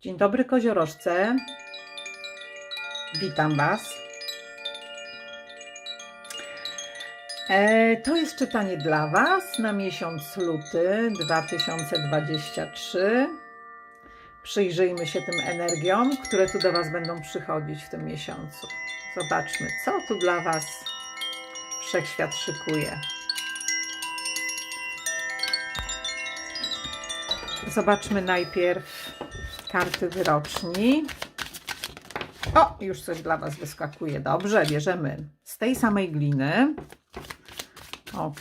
Dzień dobry koziorożce. Witam Was. E, to jest czytanie dla Was na miesiąc luty 2023. Przyjrzyjmy się tym energiom, które tu do Was będą przychodzić w tym miesiącu. Zobaczmy, co tu dla Was wszechświat szykuje. Zobaczmy najpierw karty wyroczni. O, już coś dla Was wyskakuje. Dobrze, bierzemy z tej samej gliny. Ok.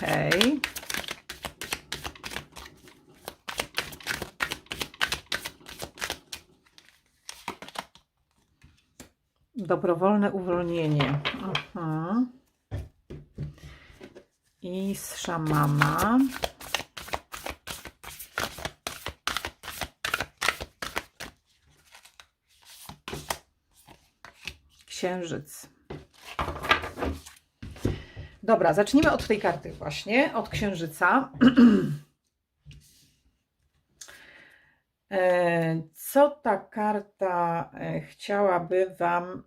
Dobrowolne uwolnienie. Aha. I z szamana. Księżyc. Dobra, zacznijmy od tej karty właśnie, od księżyca. E, Co ta karta e, chciałaby Wam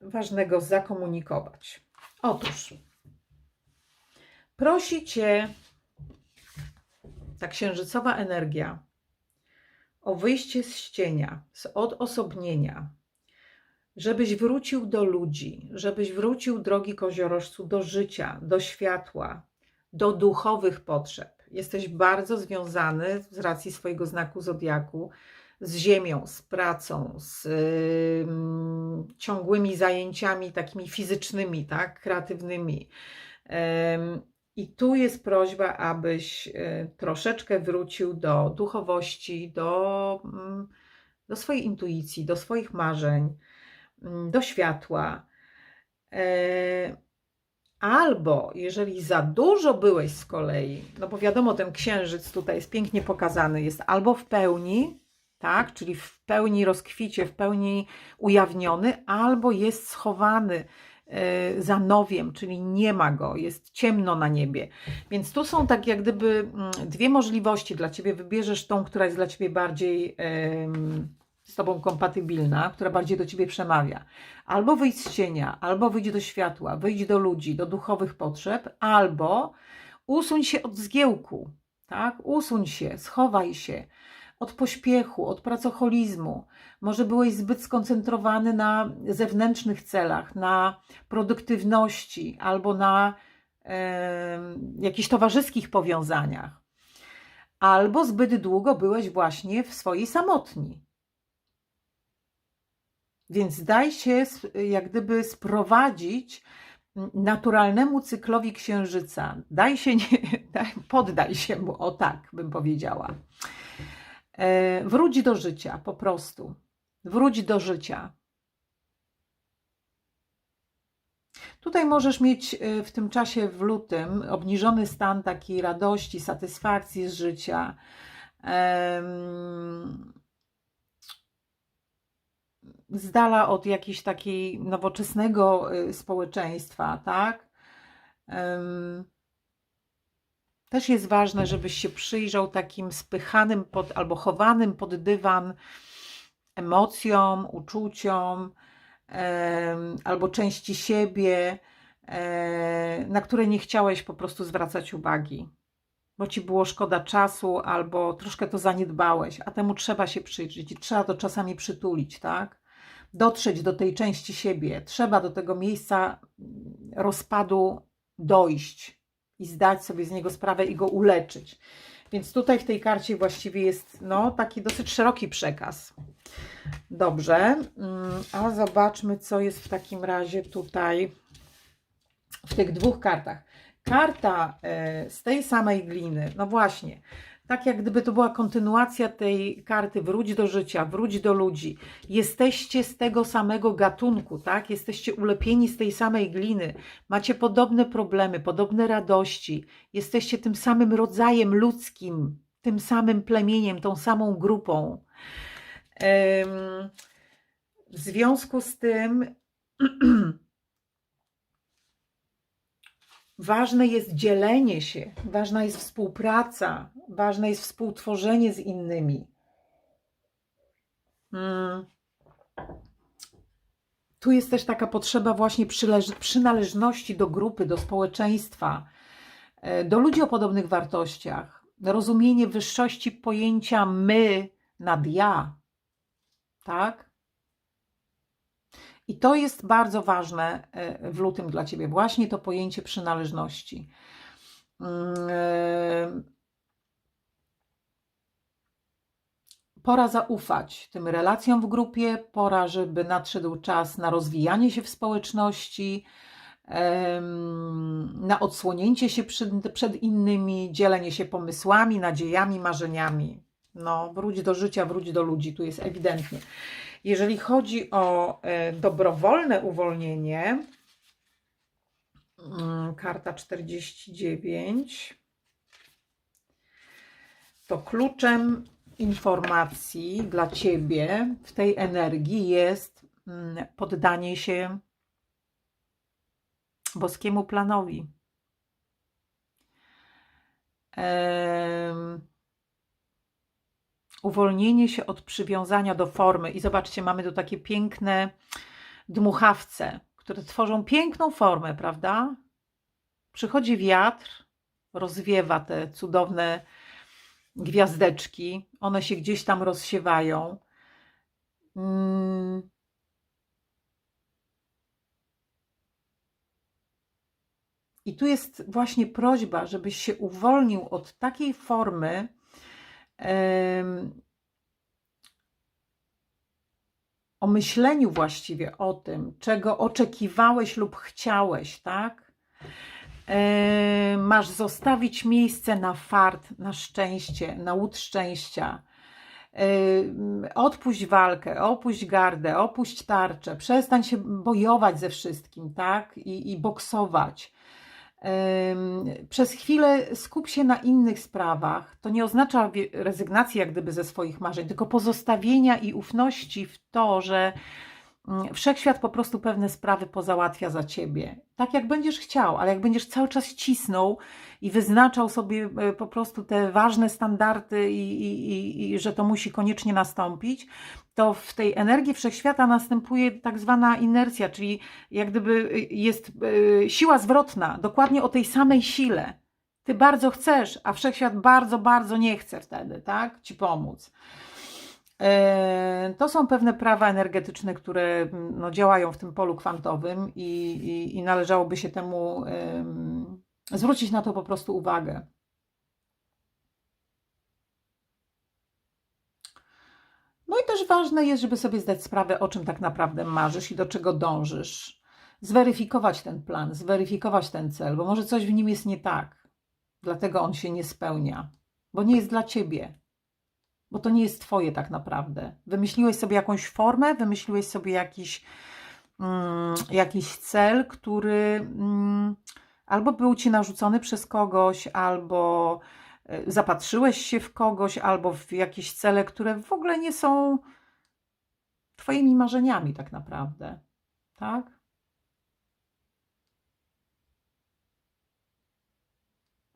ważnego zakomunikować? Otóż prosi Cię ta księżycowa energia o wyjście z cienia, z odosobnienia, żebyś wrócił do ludzi, żebyś wrócił, drogi koziorożcu, do życia, do światła, do duchowych potrzeb. Jesteś bardzo związany z racji swojego znaku zodiaku z ziemią, z pracą, z ym, ciągłymi zajęciami takimi fizycznymi, tak, kreatywnymi. Ym, I tu jest prośba, abyś y, troszeczkę wrócił do duchowości, do, mm, do swojej intuicji, do swoich marzeń do światła. E, Albo jeżeli za dużo byłeś z kolei, no bo wiadomo, ten księżyc tutaj jest pięknie pokazany, jest albo w pełni, tak, czyli w pełni rozkwicie, w pełni ujawniony, albo jest schowany e, za nowiem, czyli nie ma go, jest ciemno na niebie. Więc tu są tak jak gdyby mm, dwie możliwości dla ciebie. Wybierzesz tą, która jest dla ciebie bardziej z tobą kompatybilna, która bardziej do ciebie przemawia. Albo wyjdź z cienia, albo wyjdź do światła, wyjdź do ludzi, do duchowych potrzeb, albo usuń się od zgiełku, tak? Usuń się, schowaj się od pośpiechu, od pracocholizmu. Może byłeś zbyt skoncentrowany na zewnętrznych celach, na produktywności albo na jakichś towarzyskich powiązaniach. Albo zbyt długo byłeś właśnie w swojej samotni. Więc daj się jak gdyby sprowadzić naturalnemu cyklowi księżyca. Daj się, nie, daj, poddaj się mu, o tak bym powiedziała. E, wróć do życia, po prostu. Wróć do życia. Tutaj możesz mieć e, w tym czasie w lutym obniżony stan takiej radości, satysfakcji z życia. Em, z dala od jakiegoś takiej nowoczesnego y, społeczeństwa, tak? Też jest ważne, żebyś się przyjrzał takim spychanym pod, albo chowanym pod dywan emocjom, uczuciom, albo części siebie, e, na które nie chciałeś po prostu zwracać uwagi, bo ci było szkoda czasu, albo troszkę to zaniedbałeś, a temu trzeba się przyjrzeć i trzeba to czasami przytulić, tak? Dotrzeć do tej części siebie, trzeba do tego miejsca mm, rozpadu dojść i zdać sobie z niego sprawę i go uleczyć. Więc tutaj w tej karcie właściwie jest no, taki dosyć szeroki przekaz. Dobrze, mm, a zobaczmy, co jest w takim razie tutaj w tych dwóch kartach. Karta e, z tej samej gliny, no właśnie, tak jak gdyby to była kontynuacja tej karty, wróć do życia, wróć do ludzi. Jesteście z tego samego gatunku, tak? Jesteście ulepieni z tej samej gliny. Macie podobne problemy, podobne radości. Jesteście tym samym rodzajem ludzkim, tym samym plemieniem, tą samą grupą. W związku z tym Ważne jest dzielenie się, ważna jest współpraca, ważne jest współtworzenie z innymi. Mm. Tu jest też taka potrzeba właśnie przynależności do grupy, do społeczeństwa, e, do ludzi o podobnych wartościach. Rozumienie wyższości pojęcia my nad ja. Tak? I to jest bardzo ważne e, w lutym dla Ciebie, właśnie to pojęcie przynależności. Mm, e, Pora zaufać tym relacjom w grupie, pora, żeby nadszedł czas na rozwijanie się w społeczności, na odsłonięcie się przed, przed innymi, dzielenie się pomysłami, nadziejami, marzeniami. No, wróć do życia, wróć do ludzi, tu jest ewidentnie. Jeżeli chodzi o e, dobrowolne uwolnienie, mm, karta 49, to kluczem informacji dla ciebie w tej energii jest mm, poddanie się boskiemu planowi. Uwolnienie się od przywiązania do formy. I zobaczcie, mamy tu takie piękne dmuchawce, które tworzą piękną formę, prawda? Przychodzi wiatr, rozwiewa te cudowne gwiazdeczki, one się gdzieś tam rozsiewają. Mm. I tu jest właśnie prośba, żebyś się uwolnił od takiej formy, o myśleniu właściwie o tym, czego oczekiwałeś lub chciałeś, tak? Masz zostawić miejsce na fart, na szczęście, na łód szczęścia. Odpuść walkę, opuść gardę, opuść tarczę, przestań się bojować ze wszystkim, tak? I, i boksować. Przez chwilę skup się na innych sprawach. To nie oznacza rezygnacji jak gdyby ze swoich marzeń, tylko pozostawienia i ufności w to, że wszechświat po prostu pewne sprawy pozałatwia za ciebie. Tak jak będziesz chciał, ale jak będziesz cały czas cisnął i wyznaczał sobie e, po prostu te ważne standardy i, i, i, i że to musi koniecznie nastąpić, to w tej energii wszechświata następuje tak zwana inercja, czyli jak gdyby y, jest y, siła zwrotna, dokładnie o tej samej sile. Ty bardzo chcesz, a wszechświat bardzo, bardzo nie chce wtedy, tak? Ci pomóc. E, To są pewne prawa energetyczne, które mm, no, działają w tym polu kwantowym i, i, i należałoby się temu em, zwrócić na to po prostu uwagę. No i też ważne jest, żeby sobie zdać sprawę, o czym tak naprawdę marzysz i do czego dążysz. Zweryfikować ten plan, zweryfikować ten cel, bo może coś w nim jest nie tak. Dlatego on się nie spełnia, bo nie jest dla ciebie, bo to nie jest twoje tak naprawdę. Wymyśliłeś sobie jakąś formę, wymyśliłeś sobie jakiś, mm, jakiś cel, który mm, albo był ci narzucony przez kogoś, albo e, zapatrzyłeś się w kogoś, albo w jakieś cele, które w ogóle nie są twoimi marzeniami tak naprawdę. Tak?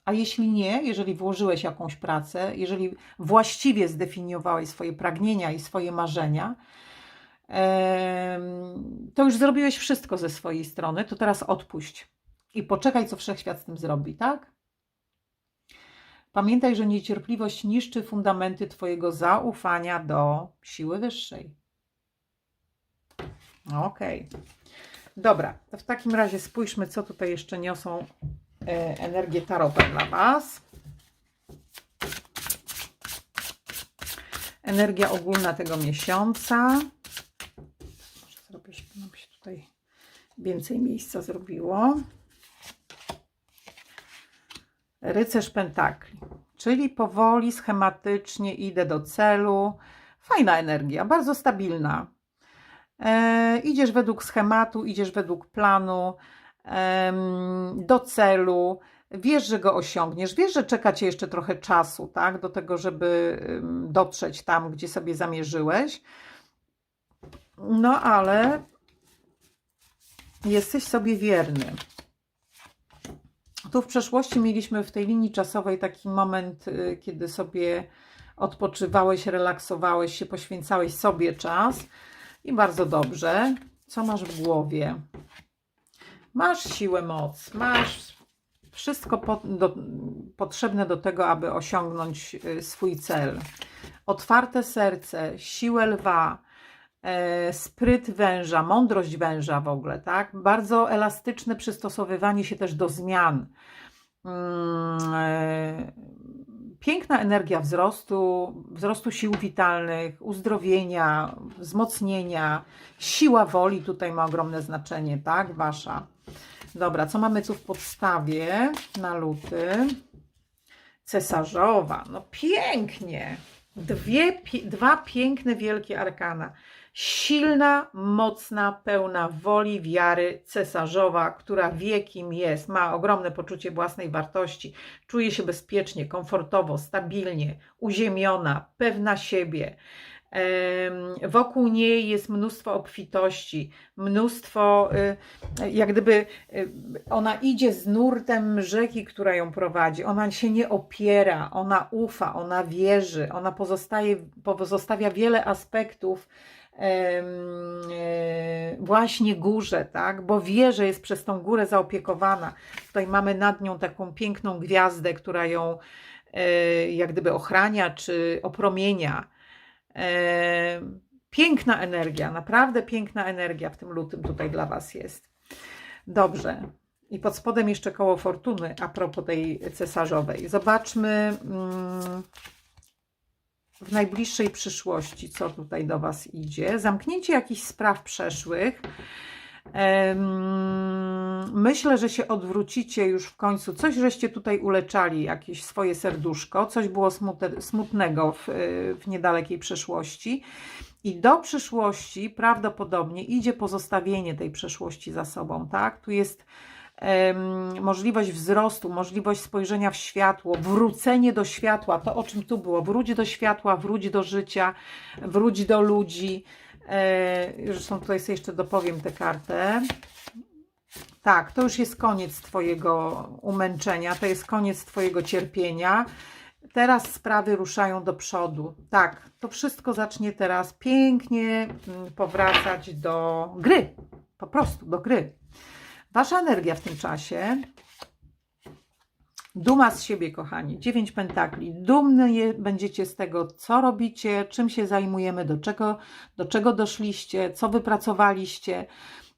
A jeśli nie, jeżeli włożyłeś jakąś pracę, jeżeli właściwie zdefiniowałeś swoje pragnienia i swoje marzenia, to już zrobiłeś wszystko ze swojej strony, to teraz odpuść i poczekaj, co wszechświat z tym zrobi, tak? Pamiętaj, że niecierpliwość niszczy fundamenty Twojego zaufania do siły wyższej. Okej. Dobra, to w takim razie spójrzmy, co tutaj jeszcze niosą e, energie tarota dla Was. Energia ogólna tego miesiąca. Może zrobię, żeby nam się tutaj więcej miejsca zrobiło. Rycerz Pentakli, czyli powoli, schematycznie idę do celu. Fajna energia, bardzo stabilna. E, idziesz według schematu, idziesz według planu, do celu. Wiesz, że go osiągniesz, wiesz, że czeka cię jeszcze trochę czasu, tak, do tego, żeby dotrzeć tam, gdzie sobie zamierzyłeś. No ale jesteś sobie wierny. Tu w przeszłości mieliśmy w tej linii czasowej taki moment, y, kiedy sobie odpoczywałeś, relaksowałeś się, poświęcałeś sobie czas i bardzo dobrze. Co masz w głowie? Masz siłę, moc, masz wszystko po, do, potrzebne do tego, aby osiągnąć y, swój cel. Otwarte serce, siłę lwa, e, spryt węża, mądrość węża w ogóle, tak? Bardzo elastyczne przystosowywanie się też do zmian. Mm, e, piękna energia wzrostu, wzrostu sił witalnych, uzdrowienia, wzmocnienia, siła woli tutaj ma ogromne znaczenie, tak? Wasza. Dobra, co mamy tu w podstawie na luty? Cesarzowa. No pięknie. Dwie, pi- dwa piękne, wielkie arkana. Silna, mocna, pełna woli, wiary cesarzowa, która wie, kim jest, ma ogromne poczucie własnej wartości, czuje się bezpiecznie, komfortowo, stabilnie, uziemiona, pewna siebie. Wokół niej jest mnóstwo obfitości, mnóstwo, y, jak gdyby y, ona idzie z nurtem rzeki, która ją prowadzi. Ona się nie opiera, ona ufa, ona wierzy, ona pozostaje, pozostawia wiele aspektów e, właśnie górze, tak? Bo wie, że jest przez tą górę zaopiekowana. Tutaj mamy nad nią taką piękną gwiazdę, która ją e, jak gdyby ochrania czy opromienia. E, Piękna energia, naprawdę piękna energia w tym lutym tutaj dla Was jest. Dobrze. I pod spodem jeszcze koło fortuny, a propos tej cesarzowej. Zobaczmy mm, w najbliższej przyszłości, co tutaj do Was idzie. Zamknięcie jakichś spraw przeszłych. Myślę, że się odwrócicie już w końcu. Coś żeście tutaj uleczali, jakieś swoje serduszko, coś było smutnego w, w niedalekiej przeszłości. I do przyszłości prawdopodobnie idzie pozostawienie tej przeszłości za sobą, tak? Tu jest em, możliwość wzrostu, możliwość spojrzenia w światło, wrócenie do światła, to o czym tu było, wróć do światła, wróć do życia, wróć do ludzi. Zresztą tutaj sobie jeszcze dopowiem tę kartę. Tak, to już jest koniec Twojego umęczenia, to jest koniec Twojego cierpienia. Teraz sprawy ruszają do przodu. Tak, to wszystko zacznie teraz pięknie mm, powracać do gry. Po prostu do gry. Wasza energia w tym czasie. Duma z siebie, kochani. Dziewięć pentakli. Dumny będziecie z tego, co robicie, czym się zajmujemy, do czego, do czego doszliście, co wypracowaliście.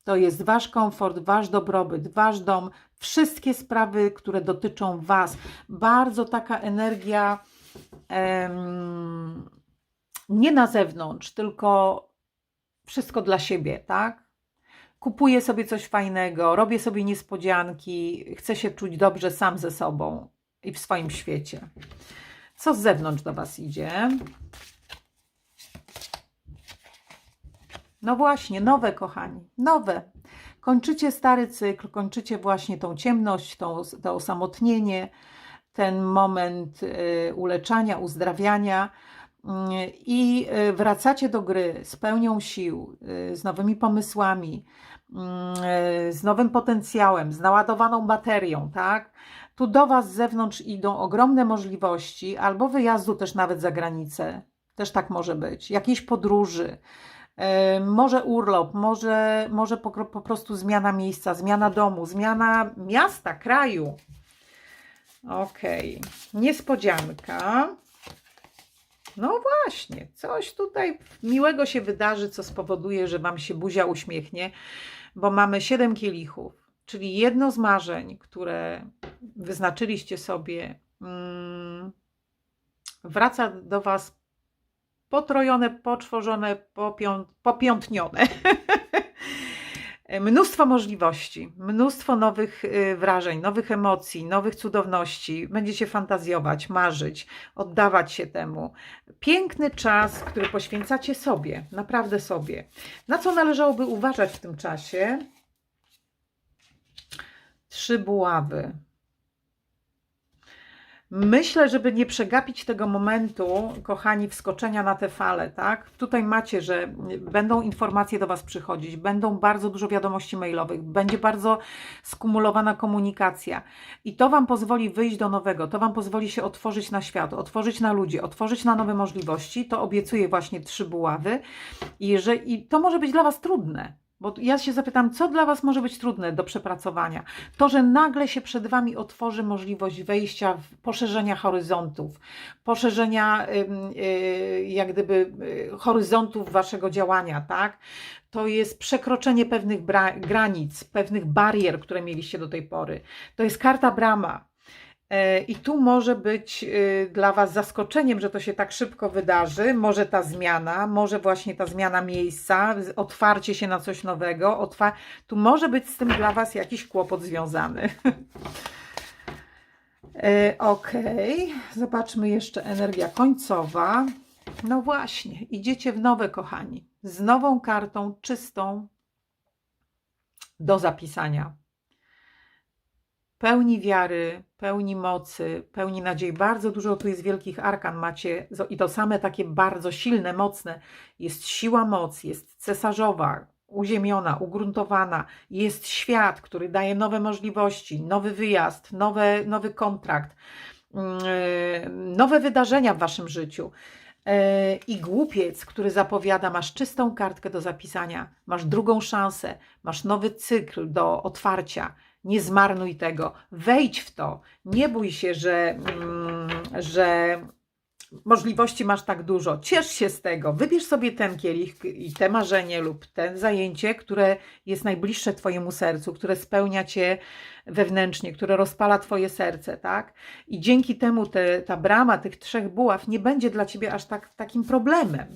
To jest wasz komfort, wasz dobrobyt, wasz dom, wszystkie sprawy, które dotyczą was. Bardzo taka energia em, nie na zewnątrz, tylko wszystko dla siebie, tak? Kupuję sobie coś fajnego, robię sobie niespodzianki, chcę się czuć dobrze sam ze sobą i w swoim świecie. Co z zewnątrz do was idzie? No właśnie, nowe, kochani, nowe. Kończycie stary cykl, kończycie właśnie tą ciemność, tą, to osamotnienie, ten moment y, uleczania, uzdrawiania i y, wracacie do gry z pełnią sił, y, z nowymi pomysłami, y, z nowym potencjałem, z naładowaną baterią, tak? Tu do Was z zewnątrz idą ogromne możliwości, albo wyjazdu też nawet za granicę, też tak może być, jakiejś podróży, E, Może urlop, może, może po, po prostu zmiana miejsca, zmiana domu, zmiana miasta, kraju. Okej, niespodzianka. No właśnie, coś tutaj miłego się wydarzy, co spowoduje, że Wam się buzia uśmiechnie, bo mamy siedem kielichów, czyli jedno z marzeń, które wyznaczyliście sobie, mm, wraca do Was potrojone, poczworzone, popią, popiątnione. mnóstwo możliwości, mnóstwo nowych y, wrażeń, nowych emocji, nowych cudowności. Będziecie fantazjować, marzyć, oddawać się temu. Piękny czas, który poświęcacie sobie, naprawdę sobie. Na co należałoby uważać w tym czasie? Trzy buławy. Myślę, żeby nie przegapić tego momentu, kochani, wskoczenia na te fale, tak? Tutaj macie, że będą informacje do Was przychodzić, będą bardzo dużo wiadomości mailowych, będzie bardzo skumulowana komunikacja i to Wam pozwoli wyjść do nowego, to Wam pozwoli się otworzyć na świat, otworzyć na ludzi, otworzyć na nowe możliwości. To obiecuję właśnie trzy buławy i, jeżeli, i to może być dla Was trudne. Bo ja się zapytam, co dla Was może być trudne do przepracowania? To, że nagle się przed Wami otworzy możliwość wejścia, w poszerzenia horyzontów, poszerzenia y, jak gdyby y, horyzontów Waszego działania, tak? To jest przekroczenie pewnych granic, pewnych barier, które mieliście do tej pory. To jest karta brama. E, I tu może być y, dla Was zaskoczeniem, że to się tak szybko wydarzy. Może ta zmiana, może właśnie ta zmiana miejsca, otwarcie się na coś nowego. Otwa- tu może być z tym dla Was jakiś kłopot związany. E, Okej, zobaczmy jeszcze energia końcowa. No właśnie, idziecie w nowe, kochani, z nową kartą czystą do zapisania pełni wiary, pełni mocy, pełni nadziei. Bardzo dużo tu jest wielkich arkan macie i to same takie bardzo silne, mocne. Jest siła moc, jest cesarzowa, uziemiona, ugruntowana. Jest świat, który daje nowe możliwości, nowy wyjazd, nowe, nowy kontrakt, mm, e, nowe wydarzenia w waszym życiu. E, I głupiec, który zapowiada, masz czystą kartkę do zapisania, masz drugą szansę, masz nowy cykl do otwarcia. Nie zmarnuj tego, wejdź w to. Nie bój się, że, mm, że możliwości masz tak dużo. Ciesz się z tego. Wybierz sobie ten kielich i te marzenie lub te zajęcie, które jest najbliższe Twojemu sercu, które spełnia Cię wewnętrznie, które rozpala Twoje serce, tak? I dzięki temu te, ta brama tych trzech buław nie będzie dla Ciebie aż tak takim problemem.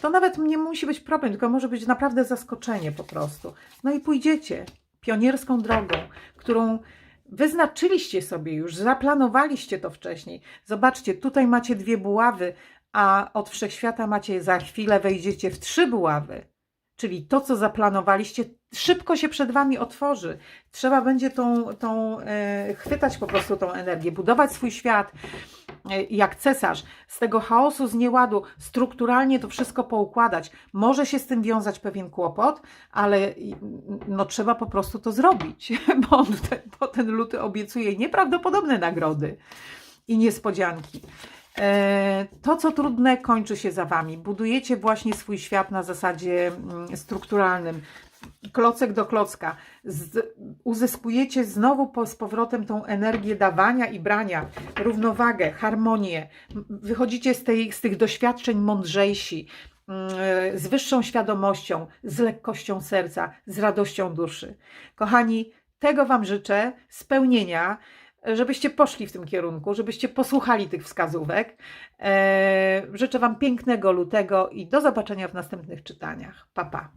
To nawet nie musi być problem, tylko może być naprawdę zaskoczenie po prostu. No i pójdziecie pionierską drogą, którą wyznaczyliście sobie już, zaplanowaliście to wcześniej. Zobaczcie, tutaj macie dwie buławy, a od wszechświata macie za chwilę wejdziecie w trzy buławy. Czyli to, co zaplanowaliście, szybko się przed Wami otworzy. Trzeba będzie tą, tą e, chwytać po prostu tą energię, budować swój świat jak cesarz, z tego chaosu, z nieładu, strukturalnie to wszystko poukładać. Może się z tym wiązać pewien kłopot, ale i- no, trzeba po prostu to zrobić, bo, bo ten luty obiecuje nieprawdopodobne nagrody i niespodzianki. E, To, co trudne, kończy się za Wami. Budujecie właśnie swój świat na zasadzie mm, strukturalnym. Klocek do klocka. Z, uzyskujecie znowu po, z powrotem tą energię dawania i brania, równowagę, harmonię. Wychodzicie z, tej, z tych doświadczeń mądrzejsi, mm, z wyższą świadomością, z lekkością serca, z radością duszy. Kochani, tego Wam życzę, spełnienia, żebyście poszli w tym kierunku, żebyście posłuchali tych wskazówek. Eee, życzę Wam pięknego lutego i do zobaczenia w następnych czytaniach. Pa, pa.